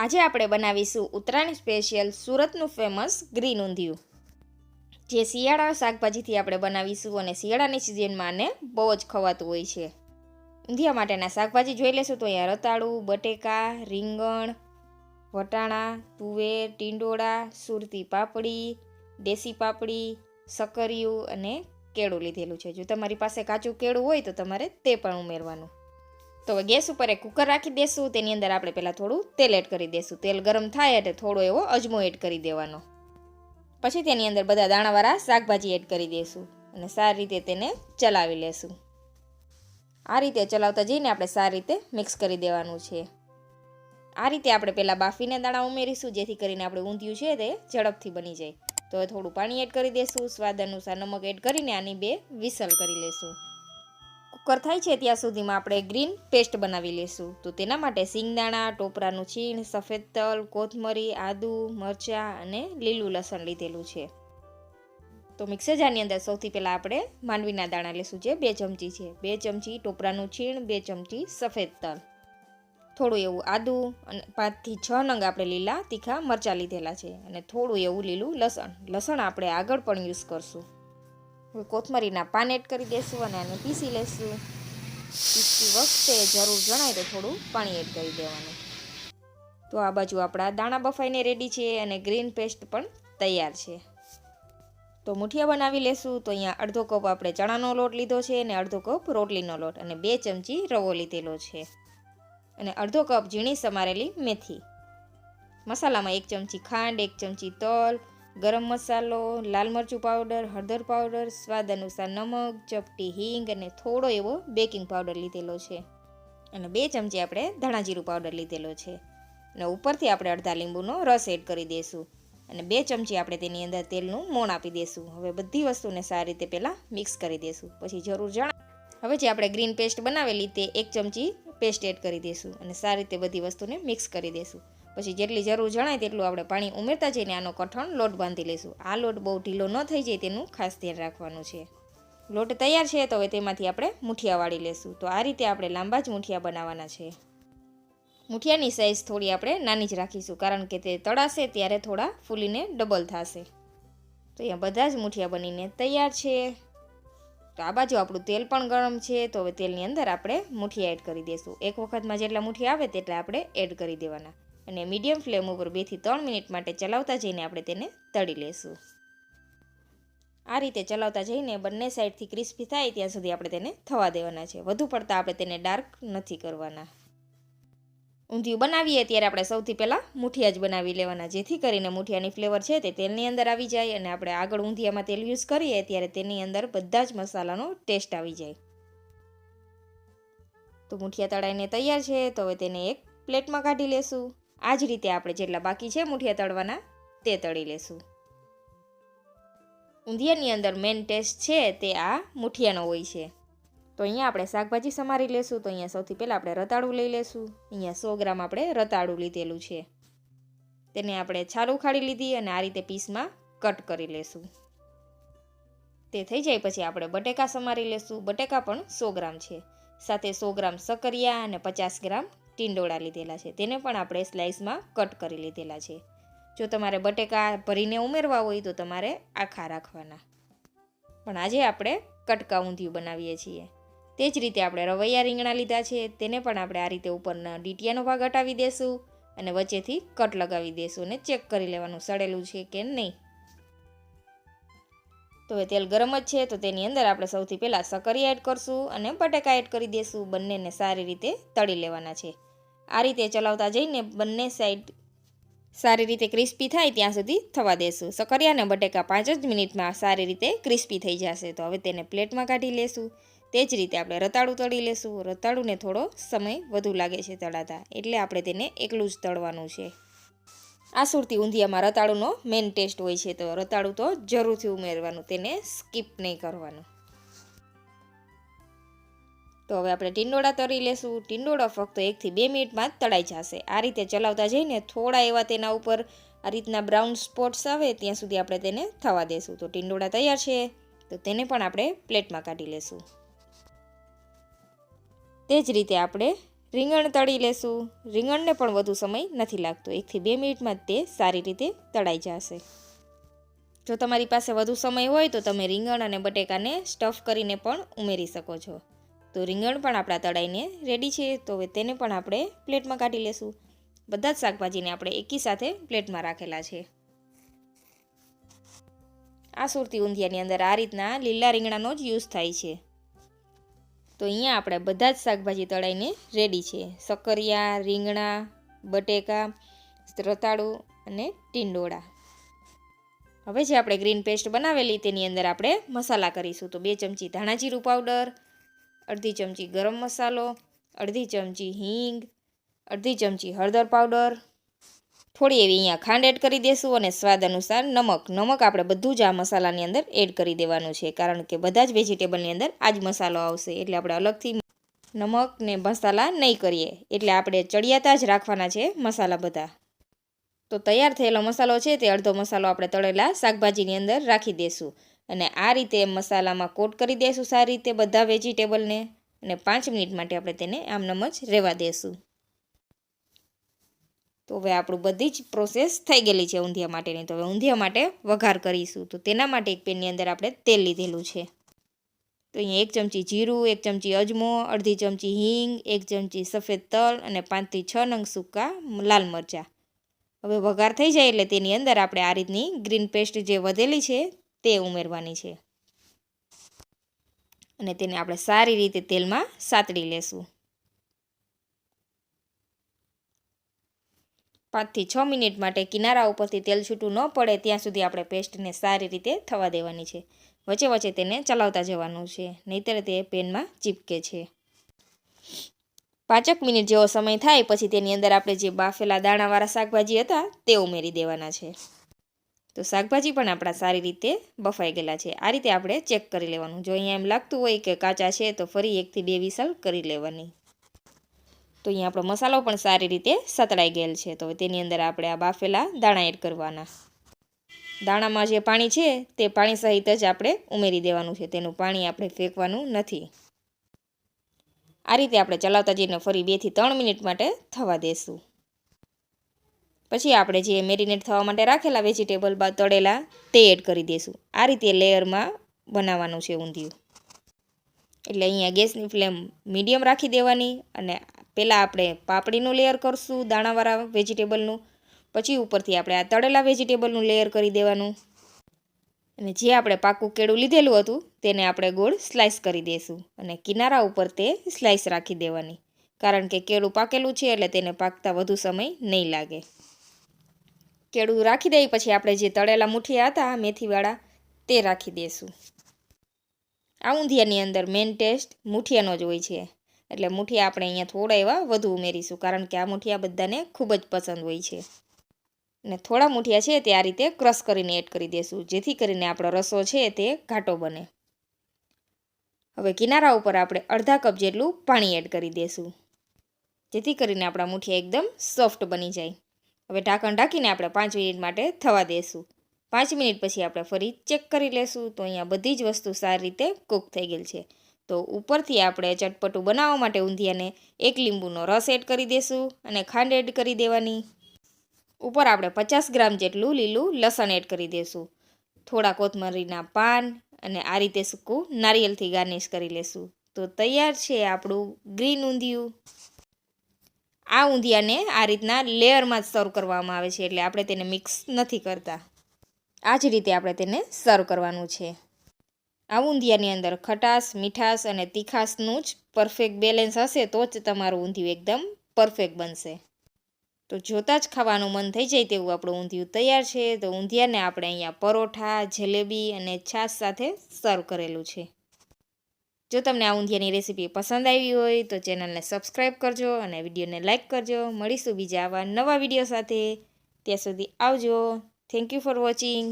આજે આપણે બનાવીશું ઉત્તરાયણ સ્પેશિયલ સુરતનું ફેમસ ગ્રીન ઊંધિયું. જે શિયાળા શાકભાજીથી આપણે બનાવીશું અને શિયાળાની સિઝનમાં આને બહુ જ ખવાતું હોય છે. ઊંધિયા માટેના શાકભાજી જોઈ લેશું તો અહીંયા રતાળું, બટેકા, રીંગણ, વટાણા, તુવેર, ટીંડોળા, સુરતી પાપડી, દેશી પાપડી, સકરિયું અને કેળું લીધેલું છે. જો તમારી પાસે કાચું કેળું હોય તો તમારે તે પણ ઉમેરવાનું. તો હવે ગેસ ઉપર એક કુકર રાખી દેશું, તેની અંદર આપણે પહેલાં થોડું તેલ એડ કરી દેશું. તેલ ગરમ થાય એટલે થોડો એવો અજમો એડ કરી દેવાનો. પછી તેની અંદર બધા દાણાવાળા શાકભાજી એડ કરી દઈશું અને સારી રીતે તેને ચલાવી લેશું. આ રીતે ચલાવતા જઈને આપણે સારી રીતે મિક્સ કરી દેવાનું છે. આ રીતે આપણે પહેલાં બાફીને દાણા ઉમેરીશું, જેથી કરીને આપણે ઊંધિયું છે તે ઝડપથી બની જાય. તો થોડું પાણી એડ કરી દઈશું સ્વાદ અનુસાર નમક એડ કરીને આની બે વિસલ કરી લઈશું કુકર થાય છે ત્યાં સુધીમાં આપણે ગ્રીન પેસ્ટ બનાવી લઈશું. તો તેના માટે સિંગદાણા, ટોપરાનું છીણ, સફેદ તલ, કોથમરી, આદું, મરચાં અને લીલું લસણ લીધેલું છે. તો મિક્સર જારની અંદર સૌથી પહેલાં આપણે માંડવીના દાણા લઈશું જે બે ચમચી છે. બે ચમચી ટોપરાનું છીણ, બે ચમચી સફેદ તલ. થોડું એવું આદું અને પાંચથી છ નંગ આપણે લીલા તીખા મરચાં લીધેલા છે અને થોડું એવું લીલું લસણ. લસણ આપણે આગળ પણ યુઝ કરશું. કોથમરીના પાન એડ કરી દઈશું અને આને પીસી લઈશું પીસતી વખતે જરૂર જણાય તો થોડું પાણી એડ કરી દેવાનું. તો આ બાજુ આપણા દાણા બફાઈને રેડી છે અને ગ્રીન પેસ્ટ પણ તૈયાર છે. તો મુઠિયા બનાવી લેશું. તો અહીંયા અડધો કપ આપણે ચણાનો લોટ લીધો છે અને અડધો કપ રોટલીનો લોટ અને બે ચમચી રવો લીધેલો છે. અને અડધો કપ ઝીણી સમારેલી મેથી. મસાલામાં એક ચમચી ખાંડ, એક ચમચી તલ ગરમ મસાલો, લાલ મરચું પાવડર હળદર પાવડર સ્વાદ અનુસાર નમક, ચપટી, હિંગ અને થોડો એવો બેકિંગ પાવડર લીધેલો છે. અને બે ચમચી આપણે ધાણા જીરું પાવડર લીધેલો છે. અને ઉપરથી આપણે અડધા લીંબુનો રસ એડ કરી દઈશું અને બે ચમચી આપણે તેની અંદર તેલનું મોણ આપી દઈશું હવે બધી વસ્તુને સારી રીતે પહેલાં મિક્સ કરી દઈશું પછી જરૂર જણા હવે જે આપણે ગ્રીન પેસ્ટ બનાવેલી તે એક ચમચી પેસ્ટ એડ કરી દઈશું અને સારી રીતે બધી વસ્તુને મિક્સ કરી દઈશું પછી જેટલી જરૂર જણાય તેટલું આપણે પાણી ઉમેરતા જઈને આનો કઠણ લોટ બાંધી લઈશું. આ લોટ બહુ ઢીલો ન થઈ જાય તેનું ખાસ ધ્યાન રાખવાનું છે. લોટ તૈયાર છે તો હવે તેમાંથી આપણે મુઠિયા વાળી લેશું. તો આ રીતે આપણે લાંબા જ મુઠિયા બનાવવાના છે. મુઠિયાની સાઇઝ થોડી આપણે નાની જ રાખીશું, કારણ કે તે તળાશે ત્યારે થોડા ફૂલીને ડબલ થશે. તો અહીંયા બધા જ મુઠિયા બનીને તૈયાર છે. તો આ બાજુ આપણું તેલ પણ ગરમ છે, તો હવે તેલની અંદર આપણે મુઠિયા એડ કરી દઈશું એક વખતમાં જેટલા મુઠિયા આવે તેટલા આપણે એડ કરી દેવાના. અને મીડિયમ ફ્લેમ ઉપર બેથી ત્રણ મિનિટ માટે ચલાવતા જઈને આપણે તેને તળી લેશું. આ રીતે ચલાવતા જઈને બંને સાઈડથી ક્રિસ્પી થાય ત્યાં સુધી આપણે તેને થવા દેવાના છે. વધુ પડતા આપણે તેને ડાર્ક નથી કરવાના. ઊંધિયું બનાવીએ ત્યારે આપણે સૌથી પહેલાં મુઠિયા જ બનાવી લેવાના. જેથી કરીને મુઠિયાની ફ્લેવર છે તે તેલની અંદર આવી જાય અને આપણે આગળ ઊંધિયામાં તેલ યુઝ કરીએ ત્યારે તેની અંદર બધા જ મસાલાનો ટેસ્ટ આવી જાય. તો મુઠિયા તળાઈને તૈયાર છે. તો હવે તેને એક પ્લેટમાં કાઢી લેશું. આ જ રીતે આપણે જેટલા બાકી છે મુઠિયા તળવાના તે તળી લેશું. ઊંધિયાની અંદર મેઇન ટેસ્ટ છે તે આ મુઠિયાનો હોય છે. તો અહીંયા આપણે શાકભાજી સમારી લેશું, તો અહીંયા સૌથી પહેલાં આપણે રતાળું લઈ લેશું. અહીંયા સો ગ્રામ આપણે રતાળું લીધેલું છે. તેને આપણે છાલ ઉખાડી લીધી અને આ રીતે પીસમાં કટ કરી લેશું. તે થઈ જાય પછી આપણે બટેકા સમારી લેશું. બટેકા પણ સો ગ્રામ છે. સાથે સો ગ્રામ સકરિયા અને પચાસ ગ્રામ ટીંડોળા લીધેલા છે. તેને પણ આપણે સ્લાઇસમાં કટ કરી લીધેલા છે. જો તમારે બટેકા ભરીને ઉમેરવા હોય તો તમારે આખા રાખવાના. પણ આજે આપણે કટકા ઊંધિયું બનાવીએ છીએ. તે જ રીતે આપણે રવૈયા રીંગણા લીધા છે. તેને પણ આપણે આ રીતે ઉપરના ડીટીયાનો ભાગ હટાવી દેશું અને વચ્ચેથી કટ લગાવી દેશું અને ચેક કરી લેવાનું સડેલું છે કે નહીં. તો હવે તેલ ગરમ જ છે તો તેની અંદર આપણે સૌથી પહેલાં સકરી એડ કરશું અને બટેકા એડ કરી દઈશું બંનેને સારી રીતે તળી લેવાના છે. આ રીતે ચલાવતા જઈને બંને સાઈડ સારી રીતે ક્રિસ્પી થાય ત્યાં સુધી થવા દેશું. સકરિયા અને બટેકા પાંચ જ મિનિટમાં સારી રીતે ક્રિસ્પી થઈ જશે. તો હવે તેને પ્લેટમાં કાઢી લેશું. તે જ રીતે આપણે રતાળું તળી લેશું. રતાળુંને થોડો સમય વધુ લાગે છે તળાતા. એટલે આપણે તેને એકલું જ તળવાનું છે. આ સુરતી ઊંધિયામાં રતાળુનો મેઇન ટેસ્ટ હોય છે. તો રતાળું તો જરૂરથી ઉમેરવાનું. તેને સ્કીપ નહીં કરવાનું. તો હવે આપણે ટીંડોળા તળી લેશું. ટીંડોળા ફક્ત એકથી બે મિનિટમાં જ તળાઈ જશે. આ રીતે ચલાવતા જઈને થોડા એવા તેના ઉપર આ રીતના બ્રાઉન સ્પોટ્સ આવે, ત્યાં સુધી આપણે તેને થવા દેશું. તો ટીંડોળા તૈયાર છે. તો તેને પણ આપણે પ્લેટમાં કાઢી લેશું. તે જ રીતે આપણે રીંગણ તળી લેશું. રીંગણને પણ વધુ સમય નથી લાગતો. એકથી બે મિનિટમાં તે સારી રીતે તળાઈ જશે. જો તમારી પાસે વધુ સમય હોય તો તમે રીંગણ અને બટેકાને સ્ટફ કરીને પણ ઉમેરી શકો છો. તો રીંગણ પણ આપણા તળાઈને રેડી છે. તો હવે તેને પણ આપણે પ્લેટમાં કાઢી લેશું. બધા જ શાકભાજીને આપણે એકી સાથે પ્લેટમાં રાખેલા છે. આ સુરતી ઊંધિયાની અંદર આ રીતના લીલા રીંગણાનો જ યુઝ થાય છે. તો અહીંયા આપણે બધા જ શાકભાજી તળાઈને રેડી છે. સકરિયા રીંગણા, બટેકા, રતાળુ અને ટીંડોળા. હવે જે આપણે ગ્રીન પેસ્ટ બનાવેલી તેની અંદર આપણે મસાલા કરીશું. તો બે ચમચી ધાણા જીરું પાવડર અડધી ચમચી ગરમ મસાલો, અડધી ચમચી હિંગ, અડધી ચમચી હળદર પાવડર. થોડી એવી અહીંયા ખાંડ એડ કરી દેશું અને સ્વાદ અનુસાર નમક. નમક આપણે બધું જ આ મસાલાની અંદર એડ કરી દેવાનું છે. કારણ કે બધા જ વેજીટેબલની અંદર આ જ મસાલો આવશે. એટલે આપણે અલગથી નમક ને મસાલા નહીં કરીએ. એટલે આપણે ચડિયાતા જ રાખવાના છે મસાલા બધા. તો તૈયાર થયેલો મસાલો છે તે અડધો મસાલો આપણે તળેલા શાકભાજીની અંદર રાખી દઈશું અને આ રીતે મસાલામાં કોટ કરી દઈશું સારી રીતે બધા વેજીટેબલને અને પાંચ મિનિટ માટે આપણે તેને આમનામ જ રહેવા દઈશું તો હવે આપણું બધી જ પ્રોસેસ થઈ ગયેલી છે ઊંધિયા માટેની. તો હવે ઊંધિયા માટે વઘાર કરીશું. તો તેના માટે એક પેનની અંદર આપણે તેલ લીધેલું છે. તો અહીંયા એક ચમચી જીરું, એક ચમચી અજમો, અડધી ચમચી હિંગ, એક ચમચી સફેદ તલ અને પાંચથી છ નંગ સૂકા લાલ મરચાં. હવે વઘાર થઈ જાય એટલે તેની અંદર આપણે આ રીતની ગ્રીન પેસ્ટ જે વધેલી છે તે ઉમેરવાની છે. અને તેને આપણે સારી રીતે તેલમાં સાતડી લેશું. પાંચથી છ મિનિટ માટે કિનારા ઉપરથી તેલ છૂટું ન પડે ત્યાં સુધી આપણે પેસ્ટને સારી રીતે થવા દેવાની છે. વચ્ચે વચ્ચે તેને ચલાવતા જવાનું છે, નહીતર તે પેનમાં ચીપકે છે. પાંચક મિનિટ જેવો સમય થાય પછી તેની અંદર આપણે જે બાફેલા દાણાવાળા શાકભાજી હતા તે ઉમેરી દેવાના છે. તો શાકભાજી પણ આપણા સારી રીતે બફાઈ ગયેલા છે. આ રીતે આપણે ચેક કરી લેવાનું. જો અહીંયા એમ લાગતું હોય કે કાચા છે, તો ફરી એકથી બે વિસલ કરી લેવાની. તો અહીંયા આપણો મસાલો પણ સારી રીતે સતળાઈ ગયેલ છે. તો તેની અંદર આપણે આ બાફેલા દાણા એડ કરવાના. દાણામાં જે પાણી છે, તે પાણી સહિત જ આપણે ઉમેરી દેવાનું છે. તેનું પાણી આપણે ફેંકવાનું નથી. આ રીતે આપણે ચલાવતા જઈને ફરી બેથી ત્રણ મિનિટ માટે થવા દેશું. પછી આપણે જે મેરિનેટ થવા માટે રાખેલા વેજીટેબલ બાદ તળેલા, તે એડ કરી દઈશું. આ રીતે લેયરમાં બનાવવાનું છે ઊંધિયું. એટલે અહીંયા ગેસની ફ્લેમ મીડિયમ રાખી દેવાની અને પહેલાં આપણે પાપડીનું લેયર કરશું, દાણાવાળા વેજીટેબલનું પછી ઉપરથી આપણે આ તળેલા વેજીટેબલનું લેયર કરી દેવાનું. અને જે આપણે પાકું કેળું લીધેલું હતું, તેને આપણે ગોળ સ્લાઇસ કરી દઈશું અને કિનારા ઉપર તે સ્લાઇસ રાખી દેવાની. કારણ કે કેળું પાકેલું છે એટલે તેને પાકતા વધુ સમય નહીં લાગે. કેળું રાખી દઈ, પછી આપણે જે તળેલા મુઠિયા હતા, મેથીવાળા, તે રાખી દઈશું આ ઊંધિયાની અંદર મેઇન ટેસ્ટ મુઠિયાનો જ હોય છે. એટલે મુઠિયા આપણે અહીંયા થોડા એવા વધુ ઉમેરીશું, કારણ કે આ મુઠિયા બધાને ખૂબ જ પસંદ હોય છે. અને થોડા મુઠિયા છે તે આ રીતે ક્રશ કરીને એડ કરી દઈશું જેથી કરીને આપણો રસો છે તે ઘાટો બને. હવે કિનારા ઉપર આપણે અડધા કપ જેટલું પાણી એડ કરી દઈશું જેથી કરીને આપણા મુઠિયા એકદમ સોફ્ટ બની જાય. હવે ઢાંકણ ઢાંકીને આપણે પાંચ મિનિટ માટે થવા દઈશું પાંચ મિનિટ પછી આપણે ફરી ચેક કરી લેશું તો અહીંયા બધી જ વસ્તુ સારી રીતે કૂક થઈ ગયેલ છે. તો ઉપરથી આપણે ચટપટું બનાવવા માટે ઊંધિયાને એક લીંબુનો રસ એડ કરી દઈશું અને ખાંડ એડ કરી દેવાની. ઉપર આપણે પચાસ ગ્રામ જેટલું લીલું લસણ એડ કરી દઈશું થોડા કોથમરીના પાન અને આ રીતે સૂકું નારિયેલથી ગાર્નિશ કરી લેશું. તો તૈયાર છે આપણું ગ્રીન ઊંધિયું. આ ઊંધિયાને આ રીતના લેયરમાં જ સર્વ કરવામાં આવે છે એટલે આપણે તેને મિક્સ નથી કરતા. આ જ રીતે આપણે તેને સર્વ કરવાનું છે. આ ઊંધિયાની અંદર ખટાશ, મીઠાશ અને તીખાશનું જ પરફેક્ટ બેલેન્સ હશે તો જ તમારું ઊંધિયું એકદમ પરફેક્ટ બનશે. તો જોતાં જ ખાવાનું મન થઈ જાય તેવું આપણું ઊંધિયું તૈયાર છે. તો ઊંધિયાને આપણે અહીંયા પરોઠા, જલેબી અને છાશ સાથે સર્વ કરેલું છે. જો તમને આ ઊંધિયાની રેસીપી પસંદ આવી હોય તો ચેનલને સબસ્ક્રાઈબ કરજો અને વિડીયોને લાઇક કરજો. મળીશું બીજા આવા નવા વીડિયો સાથે. ત્યાં સુધી આવજો. Thank you for watching